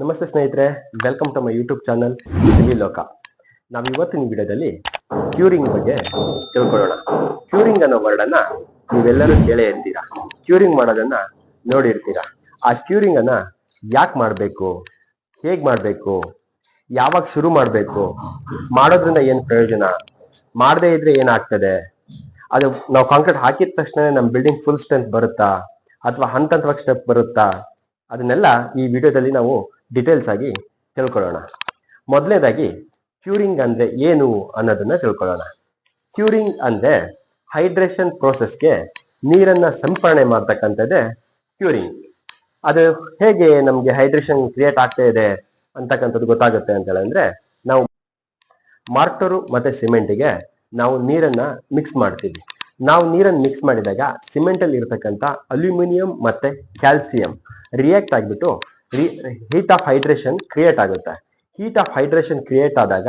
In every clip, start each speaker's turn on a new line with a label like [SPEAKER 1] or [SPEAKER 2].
[SPEAKER 1] ನಮಸ್ತೆ ಸ್ನೇಹಿತರೆ welcome to my YouTube channel ಸಿಲಿ ಲೋಕ ನಾವು ಇವತ್ತಿನ ವಿಡಿಯೋದಲ್ಲಿ ಕ್ಯೂರಿಂಗ್ ಬಗ್ಗೆ ತಿಳ್ಕೊಳ್ಳೋಣ. ಕ್ಯೂರಿಂಗ್ ಅನ್ನೋ ವರ್ಡನ್ನ ನೀವೆಲ್ಲರೂ ಕೇಳೇ ಇರ್ತೀರಾ ಕ್ಯೂರಿಂಗ್ ಮಾಡೋದನ್ನ ನೋಡಿರ್ತೀರಾ? ಆ ಕ್ಯೂರಿಂಗ್ ಅನ್ನ ಯಾಕೆ ಮಾಡಬೇಕು? ಹೇಗೆ ಮಾಡಬೇಕು? ಯಾವಾಗ ಶುರು ಮಾಡಬೇಕು? ಮಾಡೋದ್ರಿಂದ ಏನು ಪ್ರಯೋಜನ? ಮಾಡದೇ ಇದ್ರೆ ಏನಾಗ್ತದೆ? ಅದು ನಾವು ಕಾಂಕ್ರೀಟ್ ಹಾಕಿದ ತಕ್ಷಣ ನಮ್ಮ ಬಿಲ್ಡಿಂಗ್ ಫುಲ್ ಸ್ಟ್ರೆಂತ್ ಬರುತ್ತಾ? ಅಥವಾ ಹಂತ ಹಂತವಾಗಿ ಸ್ಟೆಪ್ ಬರುತ್ತಾ? ಅದನ್ನೆಲ್ಲ ಈ ವಿಡಿಯೋದಲ್ಲಿ ನಾವು ಡೀಟೇಲ್ಸ್ ಆಗಿ ತಿಳ್ಕೊಳ್ಳೋಣ. ಮೊದಲನೇದಾಗಿ ಕ್ಯೂರಿಂಗ್ ಅಂದ್ರೆ ಏನು ಅನ್ನೋದನ್ನ ತಿಳ್ಕೊಳ್ಳೋಣ. ಕ್ಯೂರಿಂಗ್ ಅಂದ್ರೆ ಹೈಡ್ರೇಷನ್ ಪ್ರೋಸೆಸ್ಗೆ ನೀರನ್ನ ಸಂಪರ್ಣೆ ಮಾಡ್ತಕ್ಕಂಥದ್ದೇ ಕ್ಯೂರಿಂಗ್ ಅದು ಹೇಗೆ ನಮಗೆ ಹೈಡ್ರೇಷನ್ ಕ್ರಿಯೇಟ್ ಆಗ್ತಾ ಇದೆ ಅಂತಕ್ಕಂಥದ್ದು ಗೊತ್ತಾಗುತ್ತೆ ಅಂತ ಹೇಳಿದ್ರೆ, ನಾವು ಮಾರ್ಟರು ಮತ್ತೆ ಸಿಮೆಂಟಿಗೆ ನಾವು ನೀರನ್ನ ಮಿಕ್ಸ್ ಮಾಡ್ತೀವಿ. ನಾವು ನೀರನ್ನು ಮಿಕ್ಸ್ ಮಾಡಿದಾಗ ಸಿಮೆಂಟ್ ಅಲ್ಲಿ ಇರತಕ್ಕಂತ ಅಲ್ಯೂಮಿನಿಯಂ ಮತ್ತೆ ಕ್ಯಾಲ್ಸಿಯಂ ರಿಯಾಕ್ಟ್ ಆಗ್ಬಿಟ್ಟು ಹೀಟ್ ಆಫ್ ಹೈಡ್ರೇಷನ್ ಕ್ರಿಯೇಟ್ ಆಗುತ್ತೆ. ಹೀಟ್ ಆಫ್ ಹೈಡ್ರೇಷನ್ ಕ್ರಿಯೇಟ್ ಆದಾಗ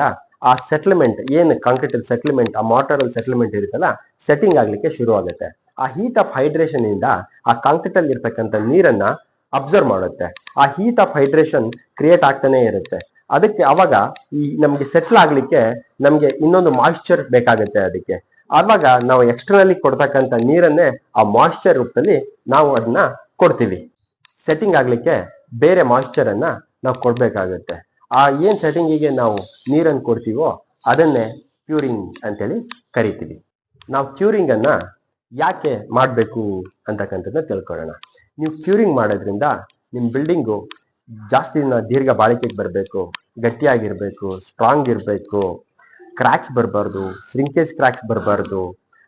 [SPEAKER 1] ಆ ಸೆಟ್ಲ್ಮೆಂಟ್ ಏನು ಕಾಂಕ್ರೀಟ್ ಅಲ್ಲಿ ಸೆಟ್ಲ್ಮೆಂಟ್ ಆ ಮಾರ್ಟರ್ ಅಲ್ಲಿ ಸೆಟ್ಲ್ಮೆಂಟ್ ಇರುತ್ತಲ್ಲ ಸೆಟ್ಟಿಂಗ್ ಆಗ್ಲಿಕ್ಕೆ ಶುರು ಆಗುತ್ತೆ. ಆ ಹೀಟ್ ಆಫ್ ಹೈಡ್ರೇಷನ್ ಇಂದ ಆ ಕಾಂಕ್ರೀಟ್ ಅಲ್ಲಿ ಇರ್ತಕ್ಕಂಥ ನೀರನ್ನ ಅಬ್ಸರ್ವ್ ಮಾಡುತ್ತೆ. ಆ ಹೀಟ್ ಆಫ್ ಹೈಡ್ರೇಷನ್ ಕ್ರಿಯೇಟ್ ಆಗ್ತಾನೆ ಇರುತ್ತೆ. ಅದಕ್ಕೆ ಅವಾಗ ಈ ನಮ್ಗೆ ಸೆಟ್ಲ್ ಆಗ್ಲಿಕ್ಕೆ ನಮ್ಗೆ ಇನ್ನೊಂದು ಮಾಯಿಶ್ಚರ್ ಬೇಕಾಗುತ್ತೆ ಅದಕ್ಕೆ. ಆವಾಗ ನಾವು ಎಕ್ಸ್ಟರ್ನಲಿ ಕೊಡ್ತಕ್ಕಂಥ ನೀರನ್ನೇ ಆ ಮಾಯಿಶ್ಚರ್ ರೂಪದಲ್ಲಿ ನಾವು ಅದನ್ನ ಕೊಡ್ತೀವಿ. ಸೆಟ್ಟಿಂಗ್ ಆಗ್ಲಿಕ್ಕೆ ಬೇರೆ ಮಾಯಿಶ್ಚರ್ ಅನ್ನ ನಾವು ಕೊಡಬೇಕಾಗುತ್ತೆ. ಆ ಏನ್ ಸೆಟ್ಟಿಂಗಿಗೆ ನಾವು ನೀರನ್ನು ಕೊಡ್ತೀವೋ ಅದನ್ನೇ ಕ್ಯೂರಿಂಗ್ ಅಂತೇಳಿ ಕರಿತೀವಿ. ನಾವು ಕ್ಯೂರಿಂಗನ್ನು ಯಾಕೆ ಮಾಡಬೇಕು ಅಂತಕ್ಕಂಥದ್ದನ್ನ ತಿಳ್ಕೊಳ್ಳೋಣ. ನೀವು ಕ್ಯೂರಿಂಗ್ ಮಾಡೋದ್ರಿಂದ ನಿಮ್ಮ ಬಿಲ್ಡಿಂಗು ಜಾಸ್ತಿ ದಿನ ದೀರ್ಘ ಬಾಳಿಕೆಗೆ ಬರಬೇಕು, ಗಟ್ಟಿಯಾಗಿರಬೇಕು ಸ್ಟ್ರಾಂಗ್ ಇರಬೇಕು ಕ್ರ್ಯಾಕ್ಸ್ ಬರಬಾರ್ದು ಸ್ರಿಂಕೇಜ್ ಕ್ರ್ಯಾಕ್ಸ್ ಬರಬಾರ್ದು,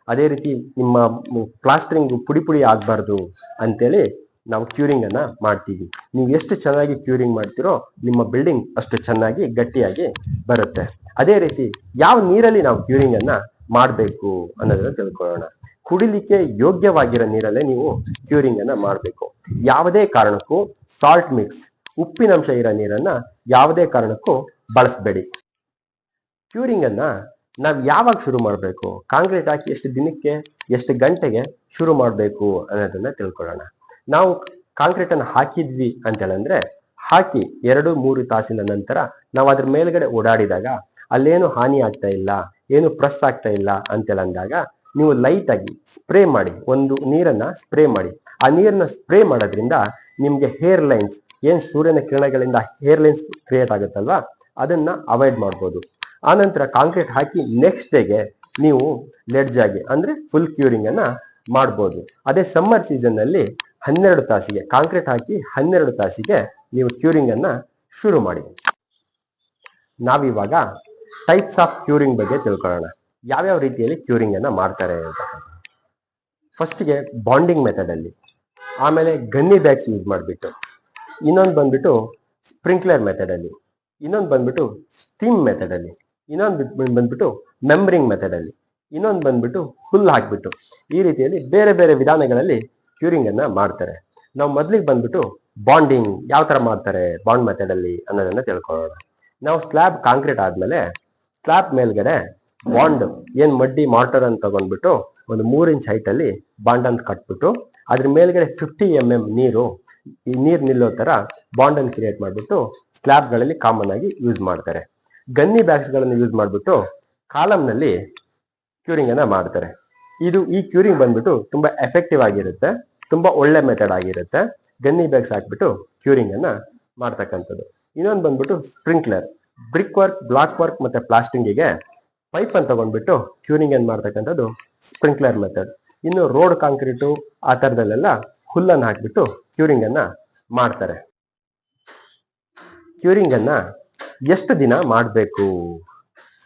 [SPEAKER 1] ಅದೇ ರೀತಿ ನಿಮ್ಮ ಪ್ಲಾಸ್ಟರಿಂಗ್ ಪುಡಿ ಪುಡಿ ಆಗಬಾರ್ದು ಅಂತೇಳಿ ನಾವು ಕ್ಯೂರಿಂಗ್ ಅನ್ನ ಮಾಡ್ತೀವಿ. ನೀವು ಎಷ್ಟು ಚೆನ್ನಾಗಿ ಕ್ಯೂರಿಂಗ್ ಮಾಡ್ತಿರೋ ನಿಮ್ಮ ಬಿಲ್ಡಿಂಗ್ ಅಷ್ಟು ಚೆನ್ನಾಗಿ ಗಟ್ಟಿಯಾಗಿ ಬರುತ್ತೆ. ಅದೇ ರೀತಿ ಯಾವ ನೀರಲ್ಲಿ ನಾವು ಕ್ಯೂರಿಂಗ್ ಅನ್ನ ಮಾಡಬೇಕು ಅನ್ನೋದನ್ನ ತಿಳ್ಕೊಳ್ಳೋಣ. ಕುಡಿಲಿಕ್ಕೆ ಯೋಗ್ಯವಾಗಿರೋ ನೀರಲ್ಲೇ ನೀವು ಕ್ಯೂರಿಂಗ್ ಅನ್ನ ಮಾಡಬೇಕು. ಯಾವುದೇ ಕಾರಣಕ್ಕೂ ಸಾಲ್ಟ್ ಮಿಕ್ಸ್ ಉಪ್ಪಿನಂಶ ಇರೋ ನೀರನ್ನ ಯಾವುದೇ ಕಾರಣಕ್ಕೂ ಬಳಸಬೇಡಿ. ಕ್ಯೂರಿಂಗ್ ಅನ್ನ ನಾವು ಯಾವಾಗ ಶುರು ಮಾಡಬೇಕು? ಕಾಂಕ್ರೀಟ್ ಹಾಕಿ ಎಷ್ಟು ದಿನಕ್ಕೆ, ಎಷ್ಟು ಗಂಟೆಗೆ ಶುರು ಮಾಡಬೇಕು ಅನ್ನೋದನ್ನ ತಿಳ್ಕೊಳ್ಳೋಣ. ನಾವು ಕಾಂಕ್ರೀಟ್ ಅನ್ನು ಹಾಕಿದ್ವಿ ಅಂತ ಹೇಳಂದ್ರೆ ಹಾಕಿ ಎರಡು ಮೂರು ತಾಸಿನ ನಂತರ ನಾವು ಅದ್ರ ಮೇಲ್ಗಡೆ ಓಡಾಡಿದಾಗ ಅಲ್ಲೇನು ಹಾನಿ ಆಗ್ತಾ ಇಲ್ಲ, ಏನು ಪ್ರೆಸ್ ಆಗ್ತಾ ಇಲ್ಲ ಅಂತೇಳಿ ಅಂದಾಗ ನೀವು ಲೈಟ್ ಆಗಿ ಸ್ಪ್ರೇ ಮಾಡಿ, ಒಂದು ನೀರನ್ನ ಸ್ಪ್ರೇ ಮಾಡಿ. ಆ ನೀರನ್ನ ಸ್ಪ್ರೇ ಮಾಡೋದ್ರಿಂದ ನಿಮ್ಗೆ ಹೇರ್ ಲೈನ್ಸ್ ಏನ್ ಸೂರ್ಯನ ಕಿರಣಗಳಿಂದ ಹೇರ್ ಲೈನ್ಸ್ ಕ್ರಿಯೇಟ್ ಆಗುತ್ತಲ್ವಾ? ಅದನ್ನ ಅವಾಯ್ಡ್ ಮಾಡ್ಬೋದು. ಆನಂತರ ಕಾಂಕ್ರೀಟ್ ಹಾಕಿ ನೆಕ್ಸ್ಟ್ ಡೇಗೆ ನೀವು ಲೆಡ್ಜ್ ಆಗಿ, ಅಂದ್ರೆ ಫುಲ್ ಕ್ಯೂರಿಂಗ್ ಅನ್ನ ಮಾಡ್ಬೋದು. ಅದೇ ಸಮ್ಮರ್ ಸೀಸನ್ನಲ್ಲಿ ಹನ್ನೆರಡು ತಾಸಿಗೆ ಕಾಂಕ್ರೀಟ್ ಹಾಕಿ ಹನ್ನೆರಡು ತಾಸಿಗೆ ನೀವು ಕ್ಯೂರಿಂಗ್ ಅನ್ನ ಶುರು ಮಾಡಿ. ನಾವಿವಾಗ ಟೈಪ್ಸ್ ಆಫ್ ಕ್ಯೂರಿಂಗ್ ಬಗ್ಗೆ ತಿಳ್ಕೊಳ್ಳೋಣ. ಯಾವ್ಯಾವ ರೀತಿಯಲ್ಲಿ ಕ್ಯೂರಿಂಗ್ ಅನ್ನ ಮಾಡ್ತಾರೆ ಅಂತ. ಫಸ್ಟ್ಗೆ ಬಾಂಡಿಂಗ್ ಮೆಥಡ್ ಅಲ್ಲಿ. ಆಮೇಲೆ ಗನ್ನಿ ಬ್ಯಾಗ್ಸ್ ಯೂಸ್ ಮಾಡಿಬಿಟ್ಟು. ಇನ್ನೊಂದು ಬಂದ್ಬಿಟ್ಟು ಸ್ಪ್ರಿಂಕ್ಲರ್ ಮೆಥಡ್ ಅಲ್ಲಿ. ಇನ್ನೊಂದು ಬಂದ್ಬಿಟ್ಟು ಸ್ಟೀಮ್ ಮೆಥಡ್ ಅಲ್ಲಿ. ಇನ್ನೊಂದು ಬಂದ್ಬಿಟ್ಟು ಮೆಂಬ್ರಿಂಗ್ ಮೆಥಡ್ ಅಲ್ಲಿ. ಇನ್ನೊಂದು ಬಂದ್ಬಿಟ್ಟು ಹುಲ್ಲು ಹಾಕ್ಬಿಟ್ಟು ಈ ರೀತಿಯಲ್ಲಿ ಬೇರೆ ಬೇರೆ ವಿಧಾನಗಳಲ್ಲಿ ಕ್ಯೂರಿಂಗ್ ಅನ್ನ ಮಾಡ್ತಾರೆ. ನಾವು ಮೊದಲಿಗೆ ಬಂದ್ಬಿಟ್ಟು ಬಾಂಡಿಂಗ್ ಯಾವ ತರ ಮಾಡ್ತಾರೆ ಬಾಂಡ್ ಮೆಥಡ್ ಅಲ್ಲಿ ಅನ್ನೋದನ್ನ ತಿಳ್ಕೊಳ್ಳೋಣ. ನಾವು ಸ್ಲ್ಯಾಬ್ ಕಾಂಕ್ರೀಟ್ ಆದ್ಮೇಲೆ ಸ್ಲ್ಯಾಬ್ ಮೇಲ್ಗಡೆ ಬಾಂಡ್ ಏನ್ ಮಡ್ಡಿ ಮಾರ್ಟರ್ ಅಂತ ತಗೊಂಡ್ಬಿಟ್ಟು ಒಂದು ಮೂರ್ ಇಂಚ್ ಹೈಟ್ ಅಲ್ಲಿ ಬಾಂಡ್ ಅಂತ ಕಟ್ಬಿಟ್ಟು ಅದ್ರ ಮೇಲ್ಗಡೆ ಫಿಫ್ಟಿ ಎಂ ಎಂ ನೀರು, ಈ ನೀರ್ ನಿಲ್ಲೋ ತರ ಬಾಂಡ್ ಅನ್ನು ಕ್ರಿಯೇಟ್ ಮಾಡ್ಬಿಟ್ಟು ಸ್ಲ್ಯಾಬ್ಗಳಲ್ಲಿ ಕಾಮನ್ ಆಗಿ ಯೂಸ್ ಮಾಡ್ತಾರೆ. ಗನ್ನಿ ಬ್ಯಾಗ್ಸ್ಗಳನ್ನು ಯೂಸ್ ಮಾಡ್ಬಿಟ್ಟು ಕಾಲಮ್ನಲ್ಲಿ ಕ್ಯೂರಿಂಗ್ ಅನ್ನ ಮಾಡ್ತಾರೆ. ಇದು ಈ ಕ್ಯೂರಿಂಗ್ ಬಂದ್ಬಿಟ್ಟು ತುಂಬಾ ಎಫೆಕ್ಟಿವ್ ಆಗಿರುತ್ತೆ, ತುಂಬಾ ಒಳ್ಳೆ ಮೆಥಡ್ ಆಗಿರುತ್ತೆ. ಗನ್ನಿ ಬ್ಯಾಗ್ಸ್ ಹಾಕ್ಬಿಟ್ಟು ಕ್ಯೂರಿಂಗ್ ಅನ್ನ ಮಾಡ್ತಕ್ಕಂಥದ್ದು. ಇನ್ನೊಂದು ಬಂದ್ಬಿಟ್ಟು sprinkler brick work block work ಮತ್ತೆ ಪ್ಲಾಸ್ಟಿಂಗಿಗೆ ಪೈಪ್ ಅನ್ನು ತಗೊಂಡ್ಬಿಟ್ಟು ಕ್ಯೂರಿಂಗ್ ಅನ್ನ ಮಾಡ್ತಕ್ಕಂಥದ್ದು ಸ್ಪ್ರಿಂಕ್ಲರ್ ಮೆಥಡ್ ಇನ್ನು ರೋಡ್ ಕಾಂಕ್ರೀಟು ಆ ಥರದಲ್ಲೆಲ್ಲ ಹುಲ್ಲನ್ನು ಹಾಕ್ಬಿಟ್ಟು ಕ್ಯೂರಿಂಗ್ ಅನ್ನ ಮಾಡ್ತಾರೆ. ಕ್ಯೂರಿಂಗ್ ಅನ್ನ ಎಷ್ಟು ದಿನ ಮಾಡಬೇಕು?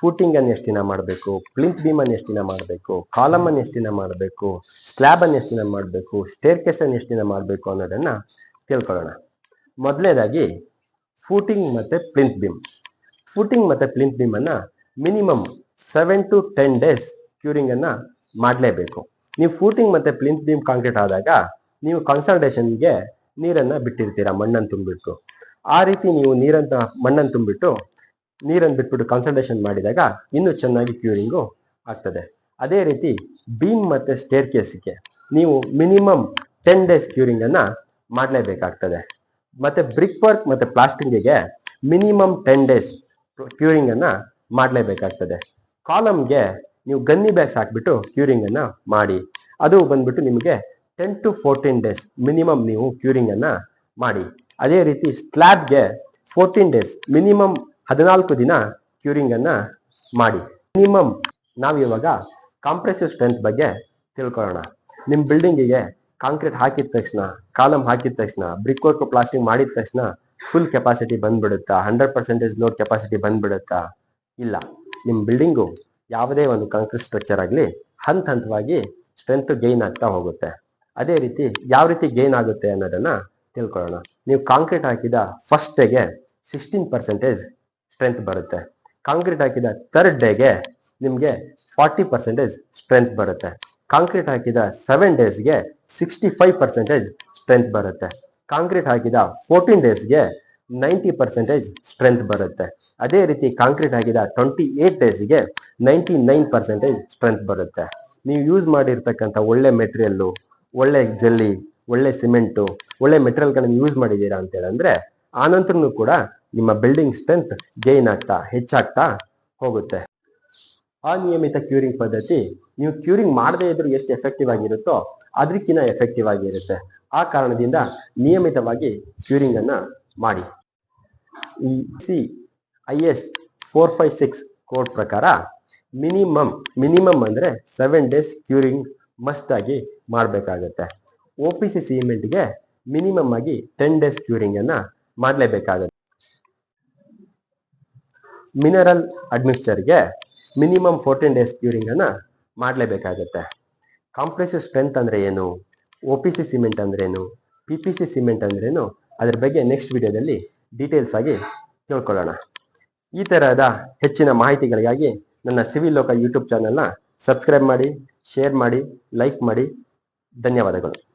[SPEAKER 1] ಫೂಟಿಂಗ್ ಅನ್ನು ಎಷ್ಟು ದಿನ ಮಾಡಬೇಕು? ಪ್ಲಿಂತ್ ಬೀಮ್ ಅನ್ನು ಎಷ್ಟು ದಿನ ಮಾಡಬೇಕು? ಕಾಲಮ್ ಅನ್ನು ಎಷ್ಟು ದಿನ ಮಾಡಬೇಕು? ಸ್ಲ್ಯಾಬ್ ಅನ್ನು ಎಷ್ಟು ದಿನ ಮಾಡಬೇಕು? ಸ್ಟೇರ್ ಕೇಸ್ ಅನ್ನು ಎಷ್ಟು ದಿನ ಮಾಡಬೇಕು ಅನ್ನೋದನ್ನ ತಿಳ್ಕೊಳ್ಳೋಣ. ಮೊದಲನೇದಾಗಿ ಫೂಟಿಂಗ್ ಮತ್ತೆ ಪ್ಲಿಂತ್ ಬೀಮ್. ಫೂಟಿಂಗ್ ಮತ್ತೆ ಪ್ಲಿಂತ್ ಬೀಮ್ ಅನ್ನ minimum seven to ten days curing ಅನ್ನ ಮಾಡಲೇಬೇಕು. ನೀವು ಫೂಟಿಂಗ್ ಮತ್ತೆ ಪ್ಲಿಂತ್ ಬೀಮ್ ಕಾಂಕ್ರೀಟ್ ಆದಾಗ ನೀವು ಕನ್ಸಲ್ಟೇಷನ್ಗೆ ನೀರನ್ನ ಬಿಟ್ಟಿರ್ತೀರಾ, ಮಣ್ಣನ್ನು ತುಂಬಿಟ್ಟು. ಆ ರೀತಿ ನೀವು ನೀರನ್ನ ಮಣ್ಣನ್ನು ತುಂಬಿಟ್ಟು ನೀರನ್ನು ಬಿಟ್ಬಿಟ್ಟು ಕಾನ್ಸಂಟ್ರೇಷನ್ ಮಾಡಿದಾಗ ಇನ್ನೂ ಚೆನ್ನಾಗಿ ಕ್ಯೂರಿಂಗು ಆಗ್ತದೆ. ಅದೇ ರೀತಿ ಬೀಮ್ ಮತ್ತು ಸ್ಟೇರ್ ಕೇಸಿಗೆ ನೀವು ಮಿನಿಮಮ್ ಟೆನ್ ಡೇಸ್ ಕ್ಯೂರಿಂಗನ್ನು ಮಾಡಲೇಬೇಕಾಗ್ತದೆ. ಮತ್ತು ಬ್ರಿಕ್ ವರ್ಕ್ ಮತ್ತು ಪ್ಲಾಸ್ಟಿಂಗಿಗೆ ಮಿನಿಮಮ್ ಟೆನ್ ಡೇಸ್ ಕ್ಯೂರಿಂಗನ್ನು ಮಾಡಲೇಬೇಕಾಗ್ತದೆ. ಕಾಲಮ್ಗೆ ನೀವು ಗನ್ನಿ ಬ್ಯಾಗ್ಸ್ ಹಾಕ್ಬಿಟ್ಟು ಕ್ಯೂರಿಂಗನ್ನು ಮಾಡಿ. ಅದು ಬಂದ್ಬಿಟ್ಟು ನಿಮಗೆ ten to fourteen days minimum ನೀವು ಕ್ಯೂರಿಂಗನ್ನು ಮಾಡಿ. ಅದೇ ರೀತಿ ಸ್ಲ್ಯಾಬ್ಗೆ ಫೋರ್ಟೀನ್ ಡೇಸ್ ಮಿನಿಮಮ್ ಹದಿನಾಲ್ಕು ದಿನ ಕ್ಯೂರಿಂಗ್ ಅನ್ನ ಮಾಡಿ. ಮಿನಿಮಮ್ ನಾವು ಇವಾಗ ಕಾಂಪ್ರೆಸಿವ್ ಸ್ಟ್ರೆಂತ್ ಬಗ್ಗೆ ತಿಳ್ಕೊಳ್ಳೋಣ. ನಿಮ್ಮ ಬಿಲ್ಡಿಂಗಿಗೆ ಕಾಂಕ್ರೀಟ್ ಹಾಕಿದ ತಕ್ಷಣ ಕಾಲಮ್ ಹಾಕಿದ ತಕ್ಷಣ ಬ್ರಿಕ್ ವರ್ಕ್ ಪ್ಲಾಸ್ಟಿಂಗ್ ಮಾಡಿದ ತಕ್ಷಣ ಫುಲ್ ಕೆಪಾಸಿಟಿ ಬಂದ್ಬಿಡುತ್ತಾ ಹಂಡ್ರೆಡ್ ಪರ್ಸೆಂಟೇಜ್ ಲೋಡ್ ಕೆಪಾಸಿಟಿ ಬಂದ್ಬಿಡುತ್ತಾ? ಇಲ್ಲ. ನಿಮ್ಮ ಬಿಲ್ಡಿಂಗು ಯಾವುದೇ ಒಂದು ಕಾಂಕ್ರೀಟ್ ಸ್ಟ್ರಕ್ಚರ್ ಆಗಲಿ ಹಂತ ಹಂತವಾಗಿ ಸ್ಟ್ರೆಂತ್ ಗೈನ್ ಆಗ್ತಾ ಹೋಗುತ್ತೆ. ಅದೇ ರೀತಿ ಯಾವ ರೀತಿ ಗೈನ್ ಆಗುತ್ತೆ ಅನ್ನೋದನ್ನ ತಿಳ್ಕೊಳ್ಳೋಣ. ನೀವು ಕಾಂಕ್ರೀಟ್ ಹಾಕಿದ ಫಸ್ಟ್ ಡೇಗೆ ಸಿಕ್ಸ್ಟೀನ್ ಪರ್ಸೆಂಟೇಜ್ ಸ್ಟ್ರೆಂತ್ ಬರುತ್ತೆ. ಕಾಂಕ್ರೀಟ್ ಹಾಕಿದ ಥರ್ಡ್ ಡೇಗೆ ನಿಮಗೆ ಫಾರ್ಟಿ ಪರ್ಸೆಂಟೇಜ್ ಸ್ಟ್ರೆಂತ್ ಬರುತ್ತೆ. ಕಾಂಕ್ರೀಟ್ ಹಾಕಿದ ಸೆವೆನ್ ಡೇಸ್ಗೆ ಸಿಕ್ಸ್ಟಿ ಫೈವ್ ಪರ್ಸೆಂಟೇಜ್ ಸ್ಟ್ರೆಂತ್ ಬರುತ್ತೆ. ಕಾಂಕ್ರೀಟ್ ಹಾಕಿದ ಫೋರ್ಟೀನ್ ಡೇಸ್ಗೆ ನೈಂಟಿ ಪರ್ಸೆಂಟೇಜ್ ಸ್ಟ್ರೆಂತ್ ಬರುತ್ತೆ. ಅದೇ ರೀತಿ ಕಾಂಕ್ರೀಟ್ ಹಾಕಿದ ಟ್ವೆಂಟಿ ಏಟ್ ಡೇಸ್ಗೆ ನೈಂಟಿ ನೈನ್ ಪರ್ಸೆಂಟೇಜ್ ಸ್ಟ್ರೆಂತ್ ಬರುತ್ತೆ. ನೀವು ಯೂಸ್ ಮಾಡಿರ್ತಕ್ಕಂಥ ಒಳ್ಳೆ ಮೆಟೀರಿಯಲ್ಲು ಒಳ್ಳೆ ಜಲ್ಲಿ, ಒಳ್ಳೆ ಸಿಮೆಂಟು ಒಳ್ಳೆ ಮೆಟೀರಿಯಲ್ಗಳನ್ನು ಯೂಸ್ ಮಾಡಿದ್ದೀರಾ ಅಂತ ಹೇಳಂದ್ರೆ ನಂತರನೂ ಕೂಡ ನಿಮ್ಮ ಬಿಲ್ಡಿಂಗ್ ಸ್ಟ್ರೆಂತ್ ಗೇನ್ ಆಗ್ತಾ, ಹೆಚ್ಚಾಗ್ತಾ ಹೋಗುತ್ತೆ. ಅನಿಯಮಿತ ಕ್ಯೂರಿಂಗ್ ಪದ್ಧತಿ, ನೀವು ಕ್ಯೂರಿಂಗ್ ಮಾಡದೇ ಇದ್ರೂ ಎಷ್ಟು ಎಫೆಕ್ಟಿವ್ ಆಗಿರುತ್ತೋ ಅದಕ್ಕಿಂತ ಎಫೆಕ್ಟಿವ್ ಆಗಿರುತ್ತೆ. ಆ ಕಾರಣದಿಂದ ನಿಯಮಿತವಾಗಿ ಕ್ಯೂರಿಂಗ್ ಅನ್ನ ಮಾಡಿ. ಈ C I S four five six code ಪ್ರಕಾರ ಮಿನಿಮಮ್ ಮಿನಿಮಮ್ ಅಂದ್ರೆ ಸೆವೆನ್ ಡೇಸ್ ಕ್ಯೂರಿಂಗ್ ಮಸ್ಟ್ ಆಗಿ ಮಾಡಬೇಕಾಗತ್ತೆ. ಒ ಪಿ ಸಿ ಸಿಮೆಂಟ್ಗೆ ಮಿನಿಮಮ್ ಆಗಿ ಟೆನ್ ಡೇಸ್ ಕ್ಯೂರಿಂಗ್ ಅನ್ನ ಮಾಡಲೇಬೇಕಾಗತ್ತೆ. ಮಿನರಲ್ ಅಡ್ಮಿಕ್ಸ್ಚರ್ಗೆ ಮಿನಿಮಮ್ ಫೋರ್ಟೀನ್ ಡೇಸ್ ಕ್ಯೂರಿಂಗ್ ಅನ್ನ ಮಾಡಲೇಬೇಕಾಗತ್ತೆ. ಕಾಂಪ್ರೆಸಿವ್ ಸ್ಟ್ರೆಂತ್ ಅಂದ್ರೆ ಏನು? ಒ ಪಿ ಸಿ ಸಿಮೆಂಟ್ ಅಂದ್ರೇನು ಪಿ ಪಿ ಸಿ ಸಿಮೆಂಟ್ ಅಂದ್ರೇನು ಅದ್ರ ಬಗ್ಗೆ ನೆಕ್ಸ್ಟ್ ವಿಡಿಯೋದಲ್ಲಿ ಡೀಟೇಲ್ಸ್ ಆಗಿ ತಿಳ್ಕೊಳ್ಳೋಣ. ಈ ತರಹದ ಹೆಚ್ಚಿನ ಮಾಹಿತಿಗಳಿಗಾಗಿ ನನ್ನ ಸಿವಿಲ್ ಲೋಕ ಯೂಟ್ಯೂಬ್ ಚಾನೆಲ್ನ ಸಬ್ಸ್ಕ್ರೈಬ್ ಮಾಡಿ ಶೇರ್ ಮಾಡಿ ಲೈಕ್ ಮಾಡಿ. ಧನ್ಯವಾದಗಳು.